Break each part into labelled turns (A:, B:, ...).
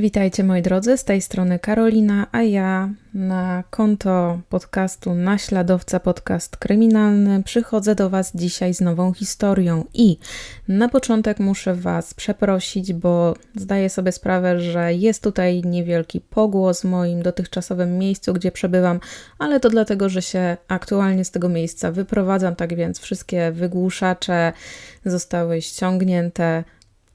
A: Witajcie moi drodzy, z tej strony Karolina, a ja na konto podcastu Naśladowca Podcast Kryminalny przychodzę do Was dzisiaj z nową historią i na początek muszę Was przeprosić, bo zdaję sobie sprawę, że jest tutaj niewielki pogłos w moim dotychczasowym miejscu, gdzie przebywam, ale to dlatego, że się aktualnie z tego miejsca wyprowadzam, tak więc wszystkie wygłuszacze zostały ściągnięte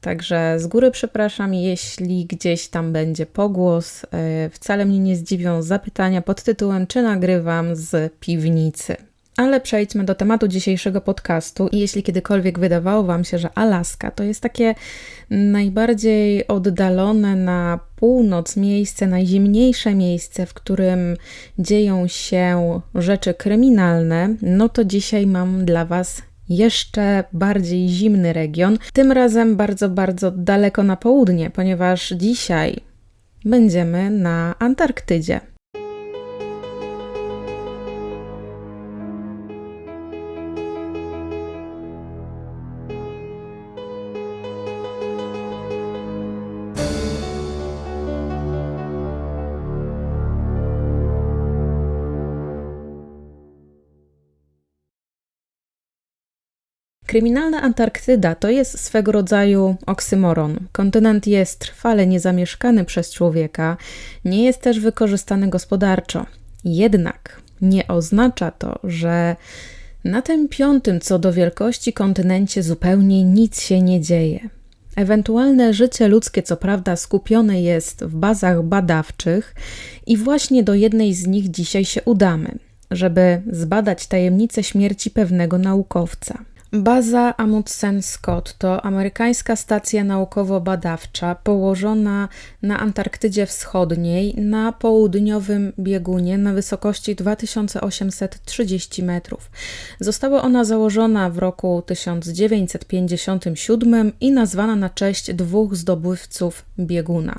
A: Także z góry przepraszam, jeśli gdzieś tam będzie pogłos. E, wcale mnie nie zdziwią zapytania pod tytułem: Czy nagrywam z piwnicy? Ale przejdźmy do tematu dzisiejszego podcastu. I jeśli kiedykolwiek wydawało Wam się, że Alaska to jest takie najbardziej oddalone na północ miejsce, najzimniejsze miejsce, w którym dzieją się rzeczy kryminalne, no to dzisiaj mam dla Was jeszcze bardziej zimny region, tym razem bardzo, bardzo daleko na południe, ponieważ dzisiaj będziemy na Antarktydzie. Kryminalna Antarktyda to jest swego rodzaju oksymoron. Kontynent jest trwale niezamieszkany przez człowieka, nie jest też wykorzystany gospodarczo. Jednak nie oznacza to, że na tym piątym co do wielkości kontynencie zupełnie nic się nie dzieje. Ewentualne życie ludzkie, co prawda, skupione jest w bazach badawczych, i właśnie do jednej z nich dzisiaj się udamy, żeby zbadać tajemnicę śmierci pewnego naukowca. Baza Amundsen-Scott to amerykańska stacja naukowo-badawcza położona na Antarktydzie Wschodniej na południowym biegunie na wysokości 2830 metrów. Została ona założona w roku 1957 i nazwana na cześć dwóch zdobywców bieguna.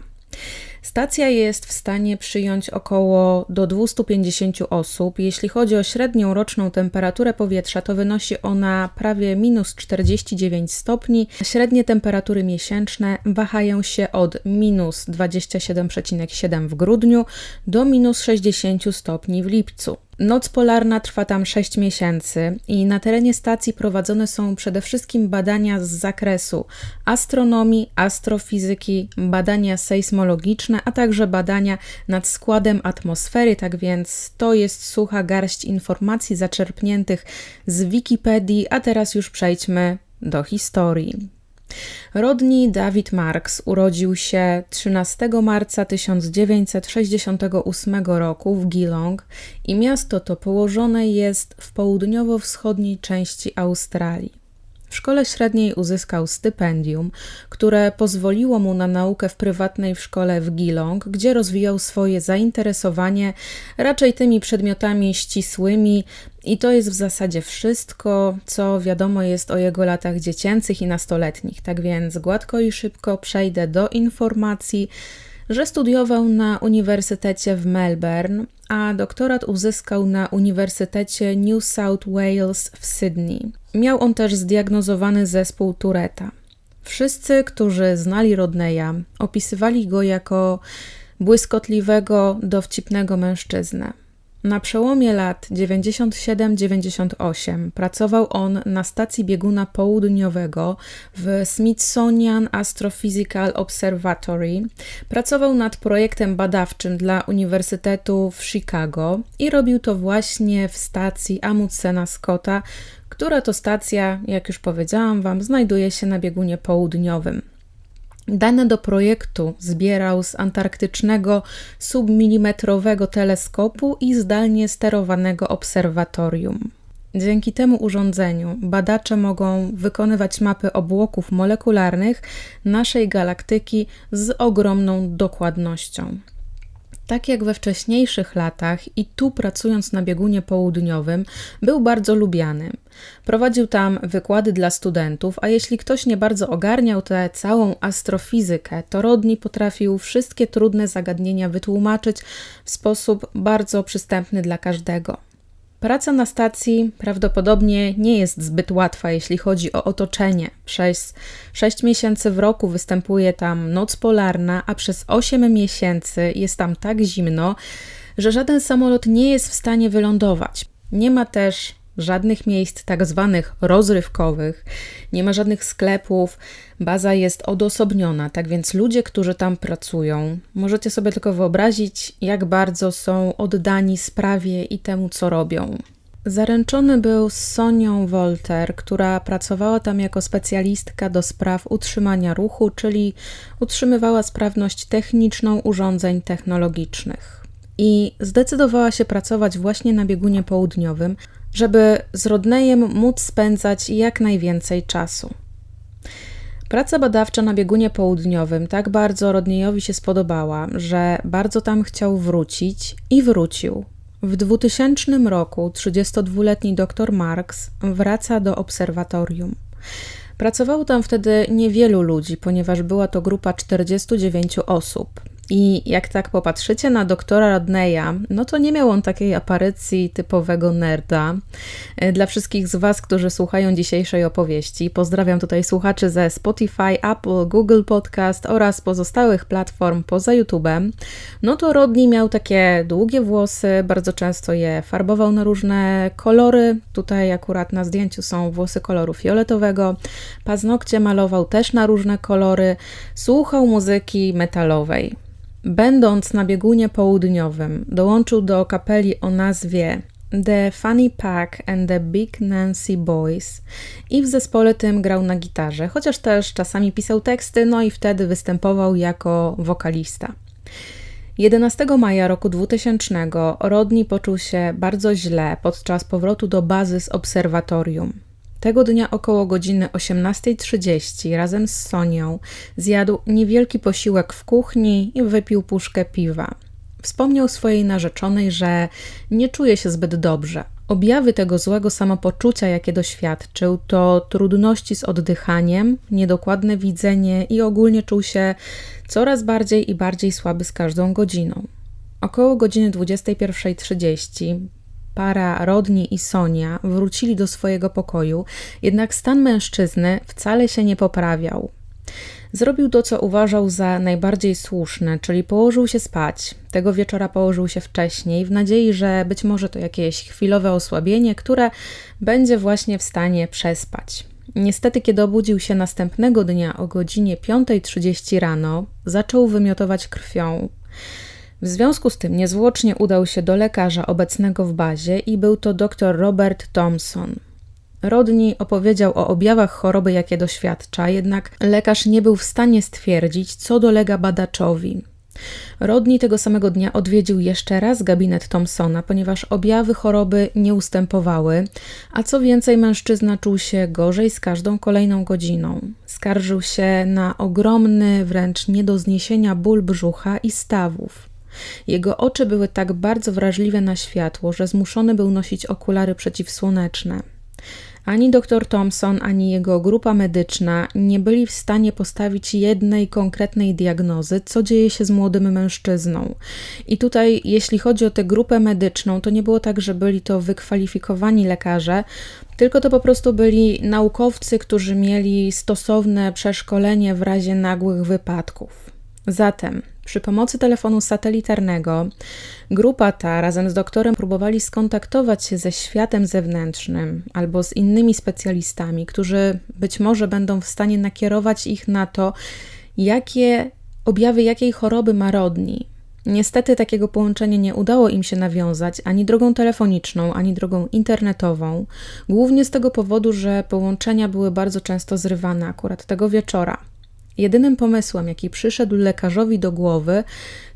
A: Stacja jest w stanie przyjąć około do 250 osób. Jeśli chodzi o średnią roczną temperaturę powietrza, to wynosi ona prawie minus 49 stopni. Średnie temperatury miesięczne wahają się od minus 27,7 w grudniu do minus 60 stopni w lipcu. Noc polarna trwa tam 6 miesięcy i na terenie stacji prowadzone są przede wszystkim badania z zakresu astronomii, astrofizyki, badania sejsmologiczne, a także badania nad składem atmosfery. Tak więc to jest sucha garść informacji zaczerpniętych z Wikipedii, a teraz już przejdźmy do historii. Rodney David Marks urodził się 13 marca 1968 roku w Geelong i miasto to położone jest w południowo-wschodniej części Australii. W szkole średniej uzyskał stypendium, które pozwoliło mu na naukę w prywatnej w szkole w Geelong, gdzie rozwijał swoje zainteresowanie raczej tymi przedmiotami ścisłymi, i to jest w zasadzie wszystko, co wiadomo jest o jego latach dziecięcych i nastoletnich. Tak więc gładko i szybko przejdę do informacji, że studiował na Uniwersytecie w Melbourne, a doktorat uzyskał na Uniwersytecie New South Wales w Sydney. Miał on też zdiagnozowany zespół Tureta. Wszyscy, którzy znali Rodneya, opisywali go jako błyskotliwego, dowcipnego mężczyznę. Na przełomie lat 97-98 pracował on na stacji bieguna południowego w Smithsonian Astrophysical Observatory. Pracował nad projektem badawczym dla Uniwersytetu w Chicago i robił to właśnie w stacji Amundsena Scotta, która to stacja, jak już powiedziałam Wam, znajduje się na biegunie południowym. Dane do projektu zbierał z antarktycznego submilimetrowego teleskopu i zdalnie sterowanego obserwatorium. Dzięki temu urządzeniu badacze mogą wykonywać mapy obłoków molekularnych naszej galaktyki z ogromną dokładnością. Tak jak we wcześniejszych latach i tu pracując na biegunie południowym, był bardzo lubiany. Prowadził tam wykłady dla studentów, a jeśli ktoś nie bardzo ogarniał tę całą astrofizykę, to Rodney potrafił wszystkie trudne zagadnienia wytłumaczyć w sposób bardzo przystępny dla każdego. Praca na stacji prawdopodobnie nie jest zbyt łatwa, jeśli chodzi o otoczenie. Przez 6 miesięcy w roku występuje tam noc polarna, a przez 8 miesięcy jest tam tak zimno, że żaden samolot nie jest w stanie wylądować. Nie ma też żadnych miejsc tak zwanych rozrywkowych, nie ma żadnych sklepów, baza jest odosobniona, tak więc ludzie, którzy tam pracują, możecie sobie tylko wyobrazić, jak bardzo są oddani sprawie i temu, co robią. Zaręczony był z Sonią Wolter, która pracowała tam jako specjalistka do spraw utrzymania ruchu, czyli utrzymywała sprawność techniczną urządzeń technologicznych. I zdecydowała się pracować właśnie na biegunie południowym, żeby z Rodneyem móc spędzać jak najwięcej czasu. Praca badawcza na biegunie południowym tak bardzo Rodneyowi się spodobała, że bardzo tam chciał wrócić i wrócił. W 2000 roku 32-letni dr Marks wraca do obserwatorium. Pracowało tam wtedy niewielu ludzi, ponieważ była to grupa 49 osób. I jak tak popatrzycie na doktora Rodneya, no to nie miał on takiej aparycji typowego nerda. E, dla wszystkich z Was, którzy słuchają dzisiejszej opowieści, pozdrawiam tutaj słuchaczy ze Spotify, Apple, Google Podcast oraz pozostałych platform poza YouTube'em. No to Rodney miał takie długie włosy, bardzo często je farbował na różne kolory. Tutaj akurat na zdjęciu są włosy koloru fioletowego. Paznokcie malował też na różne kolory. Słuchał muzyki metalowej. Będąc na biegunie południowym, dołączył do kapeli o nazwie The Funny Pack and the Big Nancy Boys i w zespole tym grał na gitarze, chociaż też czasami pisał teksty, no i wtedy występował jako wokalista. 11 maja roku 2000 Rodney poczuł się bardzo źle podczas powrotu do bazy z obserwatorium. Tego dnia około godziny 18.30 razem z Sonią zjadł niewielki posiłek w kuchni i wypił puszkę piwa. Wspomniał swojej narzeczonej, że nie czuje się zbyt dobrze. Objawy tego złego samopoczucia, jakie doświadczył, to trudności z oddychaniem, niedokładne widzenie i ogólnie czuł się coraz bardziej i bardziej słaby z każdą godziną. Około godziny 21.30 para Rodni i Sonia wrócili do swojego pokoju, jednak stan mężczyzny wcale się nie poprawiał. Zrobił to, co uważał za najbardziej słuszne, czyli położył się spać. Tego wieczora położył się wcześniej, w nadziei, że być może to jakieś chwilowe osłabienie, które będzie właśnie w stanie przespać. Niestety, kiedy obudził się następnego dnia o godzinie 5.30 rano, zaczął wymiotować krwią. W związku z tym niezwłocznie udał się do lekarza obecnego w bazie i był to dr Robert Thompson. Rodney opowiedział o objawach choroby, jakie doświadcza, jednak lekarz nie był w stanie stwierdzić, co dolega badaczowi. Rodney tego samego dnia odwiedził jeszcze raz gabinet Thompsona, ponieważ objawy choroby nie ustępowały, a co więcej, mężczyzna czuł się gorzej z każdą kolejną godziną. Skarżył się na ogromny, wręcz nie do zniesienia ból brzucha i stawów. Jego oczy były tak bardzo wrażliwe na światło, że zmuszony był nosić okulary przeciwsłoneczne. Ani dr Thompson, ani jego grupa medyczna nie byli w stanie postawić jednej konkretnej diagnozy, co dzieje się z młodym mężczyzną. I tutaj, jeśli chodzi o tę grupę medyczną, to nie było tak, że byli to wykwalifikowani lekarze, tylko to po prostu byli naukowcy, którzy mieli stosowne przeszkolenie w razie nagłych wypadków. Zatem przy pomocy telefonu satelitarnego grupa ta razem z doktorem próbowali skontaktować się ze światem zewnętrznym albo z innymi specjalistami, którzy być może będą w stanie nakierować ich na to, jakie objawy jakiej choroby ma Rodni. Niestety takiego połączenia nie udało im się nawiązać ani drogą telefoniczną, ani drogą internetową, głównie z tego powodu, że połączenia były bardzo często zrywane akurat tego wieczora. Jedynym pomysłem, jaki przyszedł lekarzowi do głowy,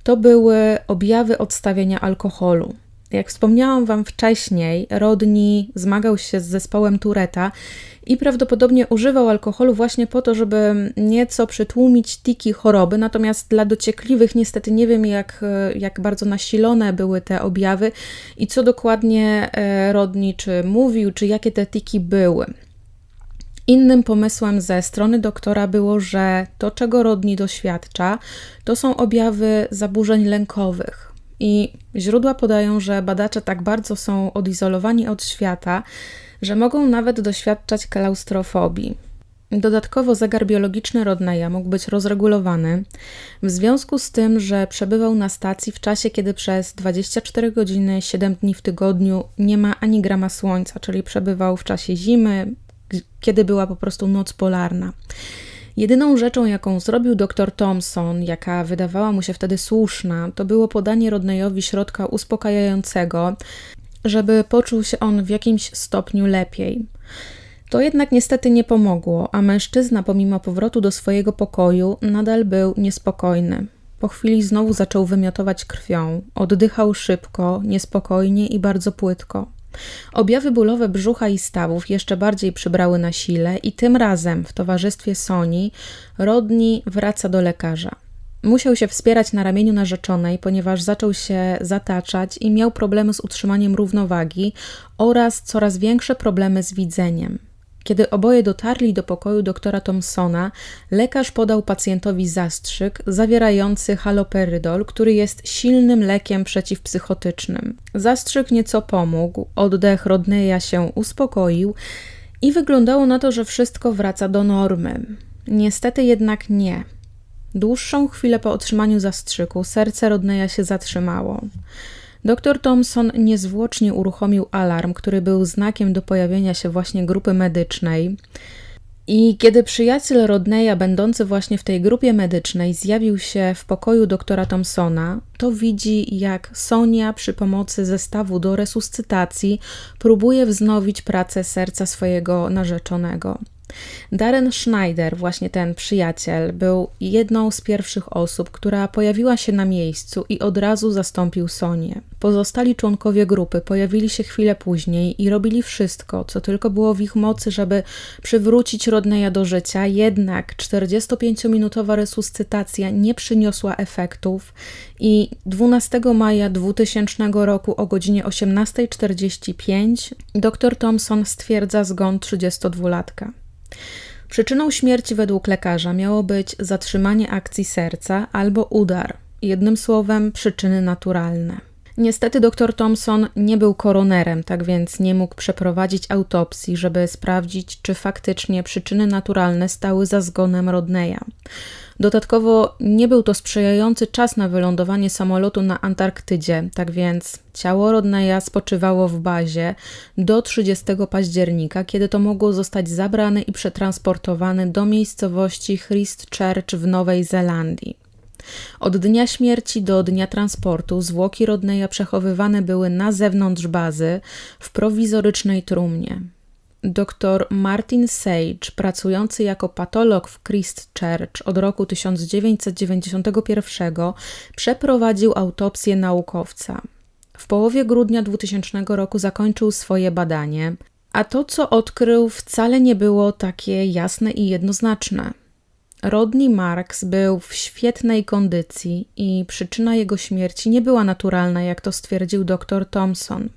A: to były objawy odstawienia alkoholu. Jak wspomniałam Wam wcześniej, Rodney zmagał się z zespołem Tureta i prawdopodobnie używał alkoholu właśnie po to, żeby nieco przytłumić tiki choroby. Natomiast dla dociekliwych, niestety nie wiem, jak, jak bardzo nasilone były te objawy i co dokładnie e, Rodney czy mówił, czy jakie te tiki były. Innym pomysłem ze strony doktora było, że to, czego Rodney doświadcza, to są objawy zaburzeń lękowych. I źródła podają, że badacze tak bardzo są odizolowani od świata, że mogą nawet doświadczać klaustrofobii. Dodatkowo zegar biologiczny Rodneya mógł być rozregulowany w związku z tym, że przebywał na stacji w czasie, kiedy przez 24 godziny, 7 dni w tygodniu nie ma ani grama słońca, czyli przebywał w czasie zimy, kiedy była po prostu noc polarna. Jedyną rzeczą, jaką zrobił dr Thompson, jaka wydawała mu się wtedy słuszna, to było podanie Rodneyowi środka uspokajającego, żeby poczuł się on w jakimś stopniu lepiej. To jednak niestety nie pomogło, a mężczyzna, pomimo powrotu do swojego pokoju, nadal był niespokojny. Po chwili znowu zaczął wymiotować krwią, oddychał szybko, niespokojnie i bardzo płytko. Objawy bólowe brzucha i stawów jeszcze bardziej przybrały na sile i tym razem w towarzystwie Soni Rodni wraca do lekarza. Musiał się wspierać na ramieniu narzeczonej, ponieważ zaczął się zataczać i miał problemy z utrzymaniem równowagi oraz coraz większe problemy z widzeniem. Kiedy oboje dotarli do pokoju doktora Thompsona, lekarz podał pacjentowi zastrzyk zawierający haloperydol, który jest silnym lekiem przeciwpsychotycznym. Zastrzyk nieco pomógł, oddech Rodneya się uspokoił i wyglądało na to, że wszystko wraca do normy. Niestety jednak nie. Dłuższą chwilę po otrzymaniu zastrzyku serce Rodneya się zatrzymało. Dr Thompson niezwłocznie uruchomił alarm, który był znakiem do pojawienia się właśnie grupy medycznej. I kiedy przyjaciel Rodneya, będący właśnie w tej grupie medycznej, zjawił się w pokoju doktora Thompsona, to widzi, jak Sonia przy pomocy zestawu do resuscytacji próbuje wznowić pracę serca swojego narzeczonego. Darren Schneider, właśnie ten przyjaciel, był jedną z pierwszych osób, która pojawiła się na miejscu i od razu zastąpił Sonię. Pozostali członkowie grupy pojawili się chwilę później i robili wszystko, co tylko było w ich mocy, żeby przywrócić Rodneya do życia, jednak 45-minutowa resuscytacja nie przyniosła efektów i 12 maja 2000 roku o godzinie 18.45 dr Thompson stwierdza zgon 32-latka. Przyczyną śmierci według lekarza miało być zatrzymanie akcji serca albo udar, jednym słowem przyczyny naturalne. Niestety dr Thompson nie był koronerem, tak więc nie mógł przeprowadzić autopsji, żeby sprawdzić, czy faktycznie przyczyny naturalne stały za zgonem Rodneya. Dodatkowo nie był to sprzyjający czas na wylądowanie samolotu na Antarktydzie, tak więc ciało Rodneya spoczywało w bazie do 30 października, kiedy to mogło zostać zabrane i przetransportowane do miejscowości Christchurch w Nowej Zelandii. Od dnia śmierci do dnia transportu zwłoki Rodneya przechowywane były na zewnątrz bazy w prowizorycznej trumnie. Dr Martin Sage, pracujący jako patolog w Christchurch od roku 1991, przeprowadził autopsję naukowca. W połowie grudnia 2000 roku zakończył swoje badanie, a to, co odkrył, wcale nie było takie jasne i jednoznaczne. Rodney Marks był w świetnej kondycji i przyczyna jego śmierci nie była naturalna, jak to stwierdził dr Thompson.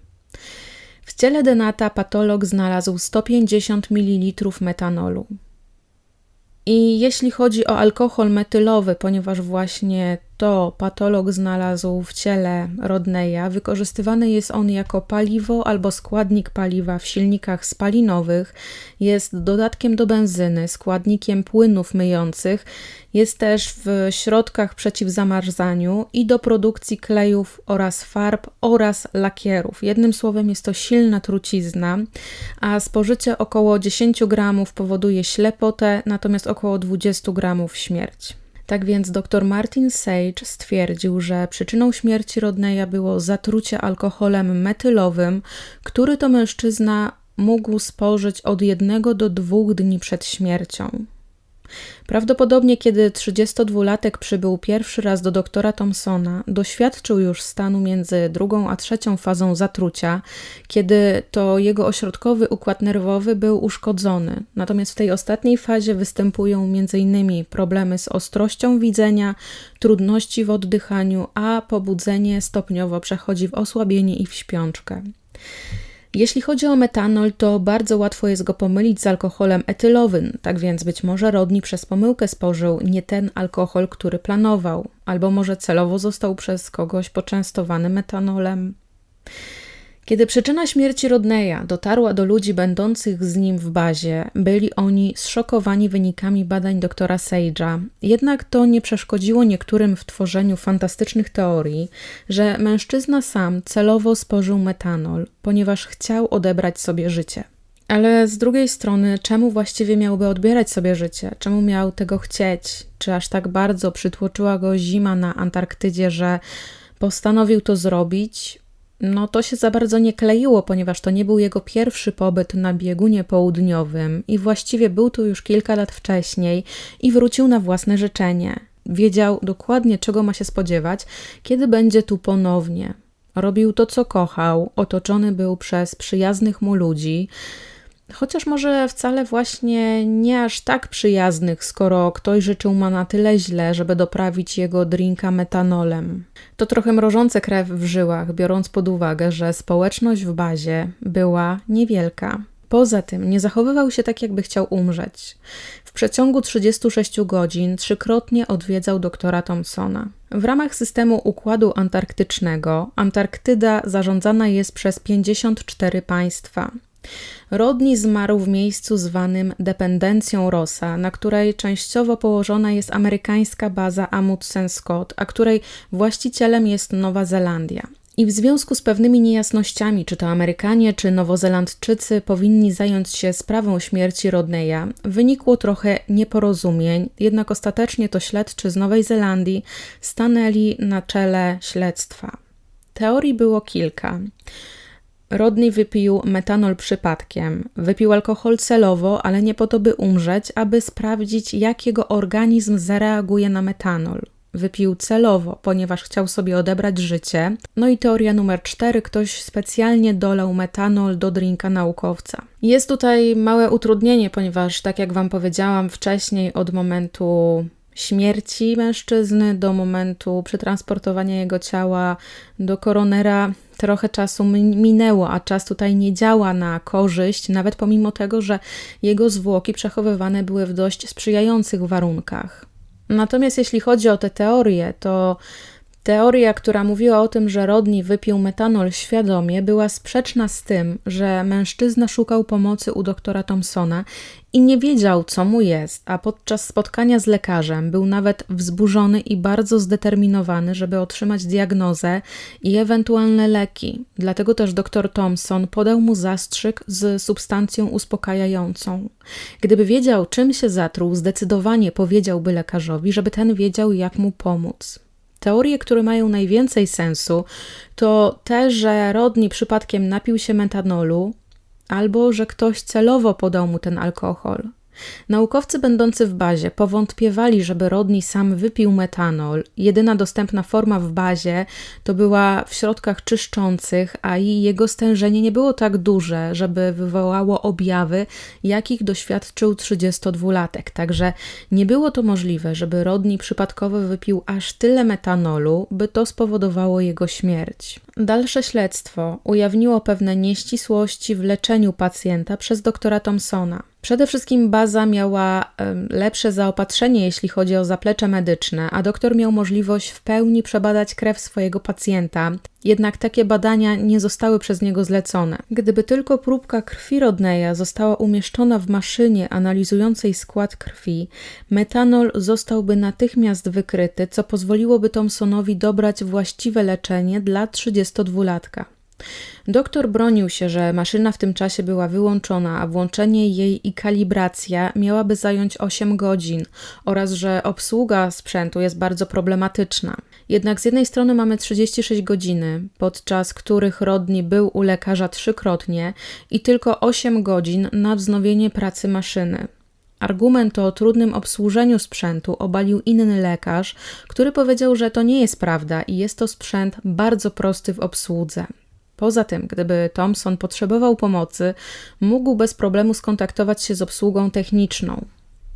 A: W ciele Denata patolog znalazł 150 ml metanolu. I jeśli chodzi o alkohol metylowy, ponieważ właśnie to patolog znalazł w ciele Rodneya, wykorzystywany jest on jako paliwo albo składnik paliwa w silnikach spalinowych, jest dodatkiem do benzyny, składnikiem płynów myjących, jest też w środkach przeciw zamarzaniu i do produkcji klejów oraz farb oraz lakierów. Jednym słowem jest to silna trucizna, a spożycie około 10 gramów powoduje ślepotę, natomiast około 20 gramów śmierć. Tak więc dr Martin Sage stwierdził, że przyczyną śmierci Rodneya było zatrucie alkoholem metylowym, który to mężczyzna mógł spożyć od jednego do dwóch dni przed śmiercią. Prawdopodobnie, kiedy 32-latek przybył pierwszy raz do doktora Thompsona, doświadczył już stanu między drugą a trzecią fazą zatrucia, kiedy to jego ośrodkowy układ nerwowy był uszkodzony. Natomiast w tej ostatniej fazie występują m.in. problemy z ostrością widzenia, trudności w oddychaniu, a pobudzenie stopniowo przechodzi w osłabienie i w śpiączkę. Jeśli chodzi o metanol, to bardzo łatwo jest go pomylić z alkoholem etylowym, tak więc być może Rodney przez pomyłkę spożył nie ten alkohol, który planował, albo może celowo został przez kogoś poczęstowany metanolem. Kiedy przyczyna śmierci Rodneya dotarła do ludzi będących z nim w bazie, byli oni zszokowani wynikami badań doktora Sage'a. Jednak to nie przeszkodziło niektórym w tworzeniu fantastycznych teorii, że mężczyzna sam celowo spożył metanol, ponieważ chciał odebrać sobie życie. Ale z drugiej strony, czemu właściwie miałby odbierać sobie życie? Czemu miał tego chcieć? Czy aż tak bardzo przytłoczyła go zima na Antarktydzie, że postanowił to zrobić, no to się za bardzo nie kleiło, ponieważ to nie był jego pierwszy pobyt na biegunie południowym i właściwie był tu już kilka lat wcześniej i wrócił na własne życzenie. Wiedział dokładnie, czego ma się spodziewać, kiedy będzie tu ponownie. Robił to, co kochał, otoczony był przez przyjaznych mu ludzi, Chociaż może wcale właśnie nie aż tak przyjaznych, skoro ktoś życzył ma na tyle źle, żeby doprawić jego drinka metanolem. To trochę mrożące krew w żyłach, biorąc pod uwagę, że społeczność w bazie była niewielka. Poza tym nie zachowywał się tak, jakby chciał umrzeć. W przeciągu 36 godzin trzykrotnie odwiedzał doktora Thompsona. W ramach systemu Układu Antarktycznego Antarktyda zarządzana jest przez 54 państwa. Rodney zmarł w miejscu zwanym dependencją Rossa, na której częściowo położona jest amerykańska baza Amundsen Scott, a której właścicielem jest Nowa Zelandia. I w związku z pewnymi niejasnościami, czy to Amerykanie, czy Nowozelandczycy powinni zająć się sprawą śmierci Rodneya, wynikło trochę nieporozumień, jednak ostatecznie to śledczy z Nowej Zelandii stanęli na czele śledztwa. Teorii było kilka. Rodney wypił metanol przypadkiem. Wypił alkohol celowo, ale nie po to, by umrzeć, aby sprawdzić, jak jego organizm zareaguje na metanol. Wypił celowo, ponieważ chciał sobie odebrać życie. No i teoria numer cztery: ktoś specjalnie dolał metanol do drinka naukowca. Jest tutaj małe utrudnienie, ponieważ, tak jak Wam powiedziałam wcześniej, od momentu śmierci mężczyzny do momentu przetransportowania jego ciała do koronera trochę czasu minęło, a czas tutaj nie działa na korzyść, nawet pomimo tego, że jego zwłoki przechowywane były w dość sprzyjających warunkach. Natomiast jeśli chodzi o te teorie, to Teoria, która mówiła o tym, że Rodney wypił metanol świadomie, była sprzeczna z tym, że mężczyzna szukał pomocy u doktora Thompsona i nie wiedział, co mu jest, a podczas spotkania z lekarzem był nawet wzburzony i bardzo zdeterminowany, żeby otrzymać diagnozę i ewentualne leki. Dlatego też dr Thompson podał mu zastrzyk z substancją uspokajającą. Gdyby wiedział, czym się zatruł, zdecydowanie powiedziałby lekarzowi, żeby ten wiedział, jak mu pomóc. Teorie, które mają najwięcej sensu, to te, że Rodney przypadkiem napił się metanolu, albo że ktoś celowo podał mu ten alkohol. Naukowcy będący w bazie powątpiewali, żeby Rodney sam wypił metanol. Jedyna dostępna forma w bazie to była w środkach czyszczących, a i jego stężenie nie było tak duże, żeby wywołało objawy, jakich doświadczył 32-latek. Także nie było to możliwe, żeby Rodney przypadkowo wypił aż tyle metanolu, by to spowodowało jego śmierć. Dalsze śledztwo ujawniło pewne nieścisłości w leczeniu pacjenta przez doktora Thompsona. Przede wszystkim baza miała lepsze zaopatrzenie, jeśli chodzi o zaplecze medyczne, a doktor miał możliwość w pełni przebadać krew swojego pacjenta. Jednak takie badania nie zostały przez niego zlecone. Gdyby tylko próbka krwi Rodneya została umieszczona w maszynie analizującej skład krwi, metanol zostałby natychmiast wykryty, co pozwoliłoby Thompsonowi dobrać właściwe leczenie dla 32-latka. Doktor bronił się, że maszyna w tym czasie była wyłączona, a włączenie jej i kalibracja miałaby zająć 8 godzin oraz że obsługa sprzętu jest bardzo problematyczna. Jednak z jednej strony mamy 36 godziny, podczas których Rodney był u lekarza trzykrotnie i tylko 8 godzin na wznowienie pracy maszyny. Argument o trudnym obsłużeniu sprzętu obalił inny lekarz, który powiedział, że to nie jest prawda i jest to sprzęt bardzo prosty w obsłudze. Poza tym, gdyby Thompson potrzebował pomocy, mógł bez problemu skontaktować się z obsługą techniczną.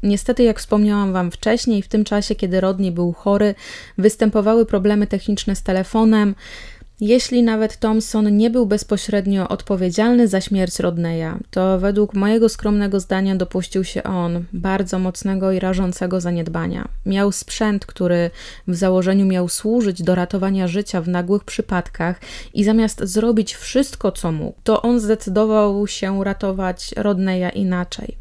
A: Niestety, jak wspomniałam Wam wcześniej, w tym czasie, kiedy Rodney był chory, występowały problemy techniczne z telefonem, Jeśli nawet Thompson nie był bezpośrednio odpowiedzialny za śmierć Rodneya, to według mojego skromnego zdania dopuścił się on bardzo mocnego i rażącego zaniedbania. Miał sprzęt, który w założeniu miał służyć do ratowania życia w nagłych przypadkach i zamiast zrobić wszystko, co mógł, to on zdecydował się ratować Rodneya inaczej.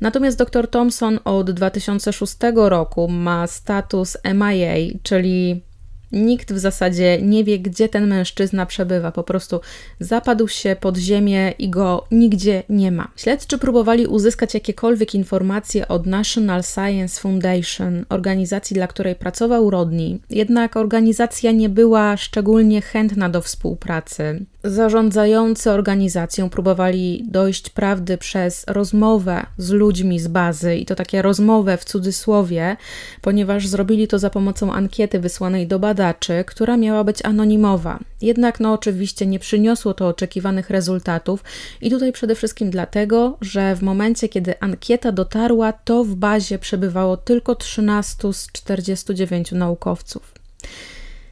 A: Natomiast dr Thompson od 2006 roku ma status MIA, czyli Nikt w zasadzie nie wie, gdzie ten mężczyzna przebywa. Po prostu zapadł się pod ziemię i go nigdzie nie ma. Śledczy próbowali uzyskać jakiekolwiek informacje od National Science Foundation, organizacji, dla której pracował Rodney. Jednak organizacja nie była szczególnie chętna do współpracy. Zarządzający organizacją próbowali dojść prawdy przez rozmowę z ludźmi z bazy, i to takie rozmowę w cudzysłowie, ponieważ zrobili to za pomocą ankiety wysłanej do badaczy, która miała być anonimowa. Jednak, no oczywiście, nie przyniosło to oczekiwanych rezultatów, i tutaj przede wszystkim dlatego, że w momencie, kiedy ankieta dotarła, to w bazie przebywało tylko 13 z 49 naukowców.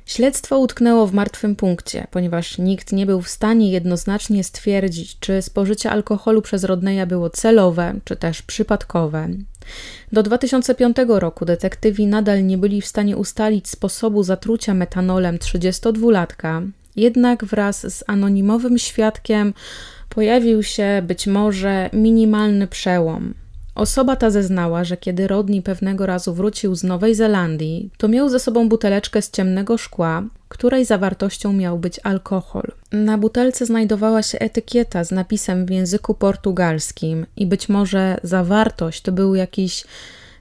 A: Śledztwo utknęło w martwym punkcie, ponieważ nikt nie był w stanie jednoznacznie stwierdzić, czy spożycie alkoholu przez Rodneya było celowe, czy też przypadkowe. Do 2005 roku detektywi nadal nie byli w stanie ustalić sposobu zatrucia metanolem 32-latka, jednak wraz z anonimowym świadkiem pojawił się być może minimalny przełom. Osoba ta zeznała, że kiedy Rodney pewnego razu wrócił z Nowej Zelandii, to miał ze sobą buteleczkę z ciemnego szkła, której zawartością miał być alkohol. Na butelce znajdowała się etykieta z napisem w języku portugalskim i być może zawartość to był jakiś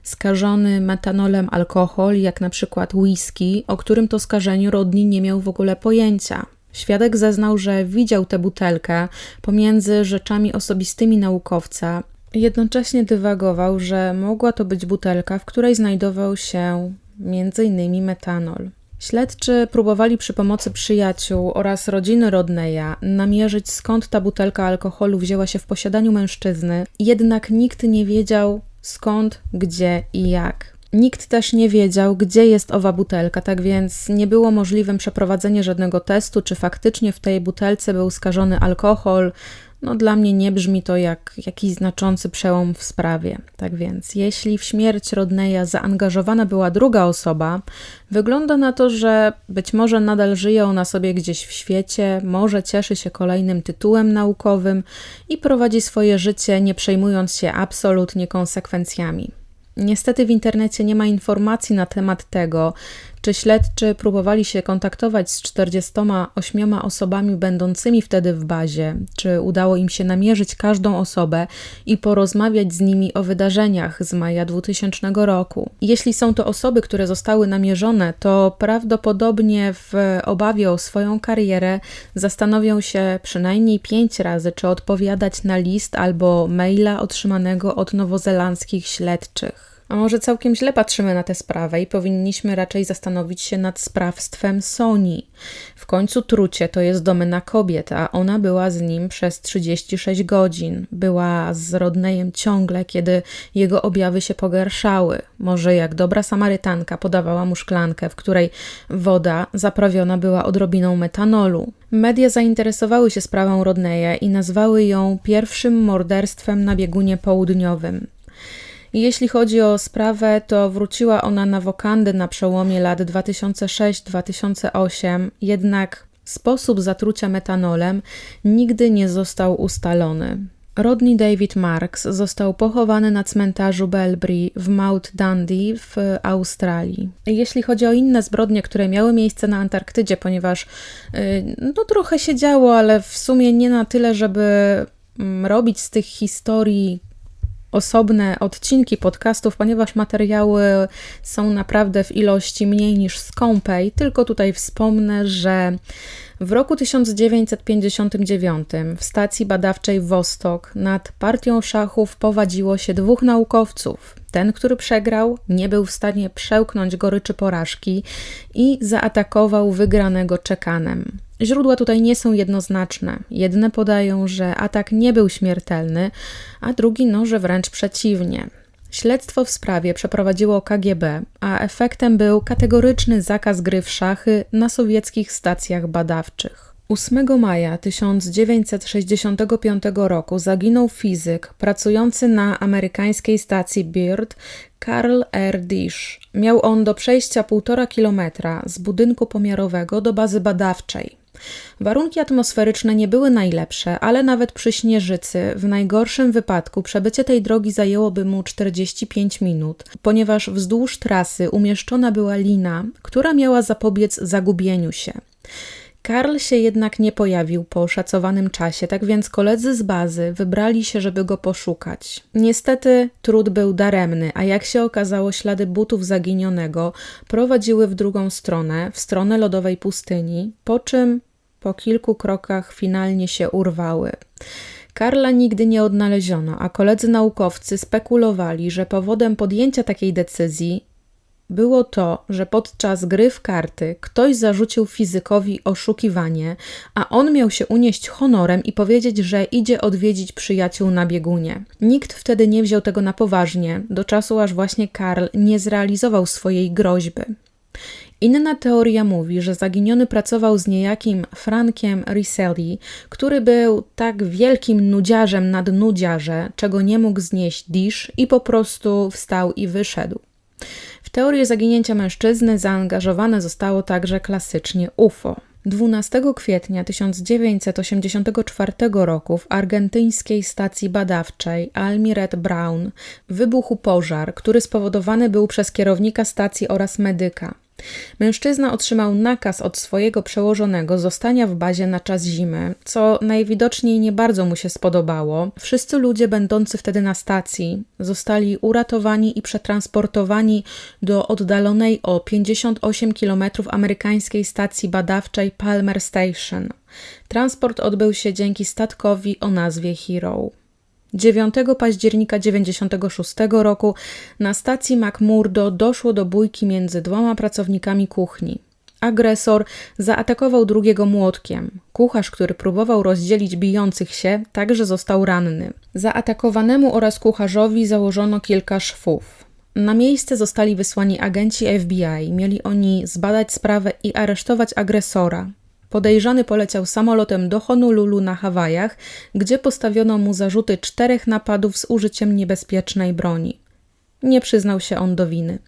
A: skażony metanolem alkohol, jak na przykład whisky, o którym to skażeniu Rodney nie miał w ogóle pojęcia. Świadek zeznał, że widział tę butelkę pomiędzy rzeczami osobistymi naukowca Jednocześnie dywagował, że mogła to być butelka, w której znajdował się m.in. metanol. Śledczy próbowali przy pomocy przyjaciół oraz rodziny Rodneya namierzyć skąd ta butelka alkoholu wzięła się w posiadaniu mężczyzny, jednak nikt nie wiedział skąd, gdzie i jak. Nikt też nie wiedział, gdzie jest owa butelka, tak więc nie było możliwym przeprowadzenie żadnego testu, czy faktycznie w tej butelce był skażony alkohol, no dla mnie nie brzmi to jak jakiś znaczący przełom w sprawie. Tak więc, jeśli w śmierć Rodneya zaangażowana była druga osoba, wygląda na to, że być może nadal żyje ona sobie gdzieś w świecie, może cieszy się kolejnym tytułem naukowym i prowadzi swoje życie, nie przejmując się absolutnie konsekwencjami. Niestety w internecie nie ma informacji na temat tego, czy śledczy próbowali się kontaktować z 48 osobami będącymi wtedy w bazie, czy udało im się namierzyć każdą osobę i porozmawiać z nimi o wydarzeniach z maja 2000 roku. Jeśli są to osoby, które zostały namierzone, to prawdopodobnie w obawie o swoją karierę zastanowią się przynajmniej pięć razy, czy odpowiadać na list albo maila otrzymanego od nowozelandzkich śledczych. A może całkiem źle patrzymy na tę sprawę i powinniśmy raczej zastanowić się nad sprawstwem Sony. W końcu trucie to jest domena kobiet, a ona była z nim przez 36 godzin. Była z Rodnejem ciągle, kiedy jego objawy się pogarszały. Może jak dobra Samarytanka podawała mu szklankę, w której woda zaprawiona była odrobiną metanolu. Media zainteresowały się sprawą Rodneya i nazwały ją pierwszym morderstwem na biegunie południowym. Jeśli chodzi o sprawę, to wróciła ona na wokandy na przełomie lat 2006-2008, jednak sposób zatrucia metanolem nigdy nie został ustalony. Rodney David Marks został pochowany na cmentarzu Belbury w Mount Dundee w Australii. Jeśli chodzi o inne zbrodnie, które miały miejsce na Antarktydzie, ponieważ y, no trochę się działo, ale w sumie nie na tyle, żeby mm, robić z tych historii osobne odcinki podcastów, ponieważ materiały są naprawdę w ilości mniej niż skąpej. Tylko tutaj wspomnę, że w roku 1959 w stacji badawczej Wostok nad partią szachów powadziło się dwóch naukowców. Ten, który przegrał, nie był w stanie przełknąć goryczy porażki i zaatakował wygranego czekanem. Źródła tutaj nie są jednoznaczne. Jedne podają, że atak nie był śmiertelny, a drugi no, że wręcz przeciwnie. Śledztwo w sprawie przeprowadziło KGB, a efektem był kategoryczny zakaz gry w szachy na sowieckich stacjach badawczych. 8 maja 1965 roku zaginął fizyk pracujący na amerykańskiej stacji Beard Karl R. Dish. Miał on do przejścia półtora kilometra z budynku pomiarowego do bazy badawczej. Warunki atmosferyczne nie były najlepsze, ale nawet przy śnieżycy, w najgorszym wypadku, przebycie tej drogi zajęłoby mu 45 minut, ponieważ wzdłuż trasy umieszczona była lina, która miała zapobiec zagubieniu się. Karl się jednak nie pojawił po oszacowanym czasie, tak więc koledzy z bazy wybrali się, żeby go poszukać. Niestety trud był daremny, a jak się okazało, ślady butów zaginionego prowadziły w drugą stronę, w stronę lodowej pustyni, po czym po kilku krokach finalnie się urwały. Karla nigdy nie odnaleziono, a koledzy naukowcy spekulowali, że powodem podjęcia takiej decyzji było to, że podczas gry w karty ktoś zarzucił fizykowi oszukiwanie, a on miał się unieść honorem i powiedzieć, że idzie odwiedzić przyjaciół na biegunie. Nikt wtedy nie wziął tego na poważnie, do czasu aż właśnie Karl nie zrealizował swojej groźby. Inna teoria mówi, że zaginiony pracował z niejakim Frankiem Riselli, który był tak wielkim nudziarzem nad nudziarze, czego nie mógł znieść Dish i po prostu wstał i wyszedł. Teorię zaginięcia mężczyzny zaangażowane zostało także klasycznie UFO. 12 kwietnia 1984 roku w argentyńskiej stacji badawczej Almiret Brown wybuchł pożar, który spowodowany był przez kierownika stacji oraz medyka. Mężczyzna otrzymał nakaz od swojego przełożonego zostania w bazie na czas zimy, co najwidoczniej nie bardzo mu się spodobało. Wszyscy ludzie będący wtedy na stacji zostali uratowani i przetransportowani do oddalonej o 58 km amerykańskiej stacji badawczej Palmer Station. Transport odbył się dzięki statkowi o nazwie Hero. 9 października 1996 roku na stacji McMurdo doszło do bójki między dwoma pracownikami kuchni. Agresor zaatakował drugiego młotkiem. Kucharz, który próbował rozdzielić bijących się, także został ranny. Zaatakowanemu oraz kucharzowi założono kilka szwów. Na miejsce zostali wysłani agenci FBI. Mieli oni zbadać sprawę i aresztować agresora. Podejrzany poleciał samolotem do Honolulu na Hawajach, gdzie postawiono mu zarzuty czterech napadów z użyciem niebezpiecznej broni. Nie przyznał się on do winy.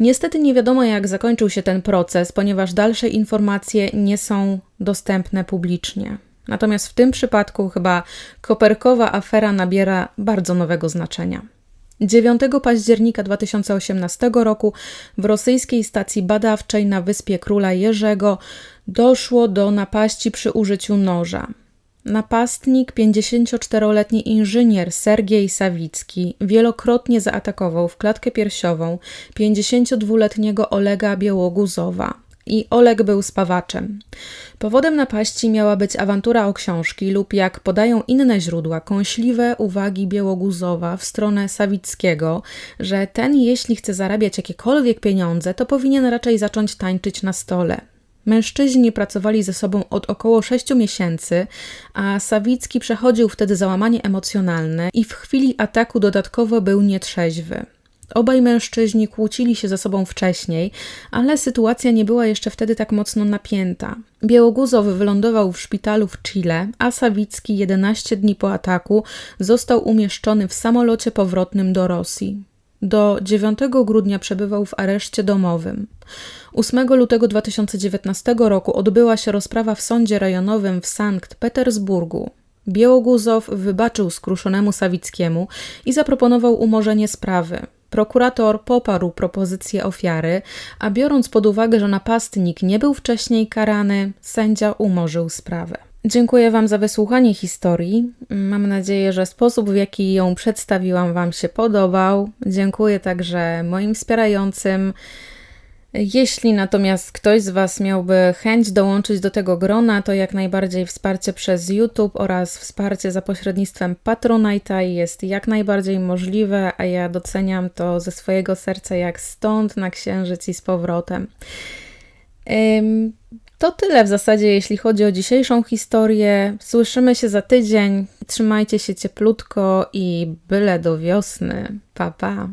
A: Niestety nie wiadomo, jak zakończył się ten proces, ponieważ dalsze informacje nie są dostępne publicznie. Natomiast w tym przypadku chyba koperkowa afera nabiera bardzo nowego znaczenia. 9 października 2018 roku w rosyjskiej stacji badawczej na wyspie Króla Jerzego doszło do napaści przy użyciu noża. Napastnik, 54-letni inżynier Sergiej Sawicki, wielokrotnie zaatakował w klatkę piersiową 52-letniego Olega Białoguzowa i Oleg był spawaczem. Powodem napaści miała być awantura o książki lub, jak podają inne źródła, kąśliwe uwagi Białoguzowa w stronę Sawickiego, że ten, jeśli chce zarabiać jakiekolwiek pieniądze, to powinien raczej zacząć tańczyć na stole. Mężczyźni pracowali ze sobą od około 6 miesięcy, a Sawicki przechodził wtedy załamanie emocjonalne i w chwili ataku dodatkowo był nietrzeźwy. Obaj mężczyźni kłócili się ze sobą wcześniej, ale sytuacja nie była jeszcze wtedy tak mocno napięta. Białoguzow wylądował w szpitalu w Chile, a Sawicki 11 dni po ataku został umieszczony w samolocie powrotnym do Rosji. Do 9 grudnia przebywał w areszcie domowym. 8 lutego 2019 roku odbyła się rozprawa w sądzie rejonowym w Sankt Petersburgu. Białoguzow wybaczył skruszonemu Sawickiemu i zaproponował umorzenie sprawy. Prokurator poparł propozycję ofiary, a biorąc pod uwagę, że napastnik nie był wcześniej karany, sędzia umorzył sprawę. Dziękuję Wam za wysłuchanie historii. Mam nadzieję, że sposób, w jaki ją przedstawiłam, Wam się podobał. Dziękuję także moim wspierającym. Jeśli natomiast ktoś z Was miałby chęć dołączyć do tego grona, to jak najbardziej wsparcie przez YouTube oraz wsparcie za pośrednictwem Patronite'a jest jak najbardziej możliwe, a ja doceniam to ze swojego serca jak stąd na księżyc i z powrotem. To tyle w zasadzie, jeśli chodzi o dzisiejszą historię. Słyszymy się za tydzień. Trzymajcie się cieplutko i byle do wiosny. Pa, pa.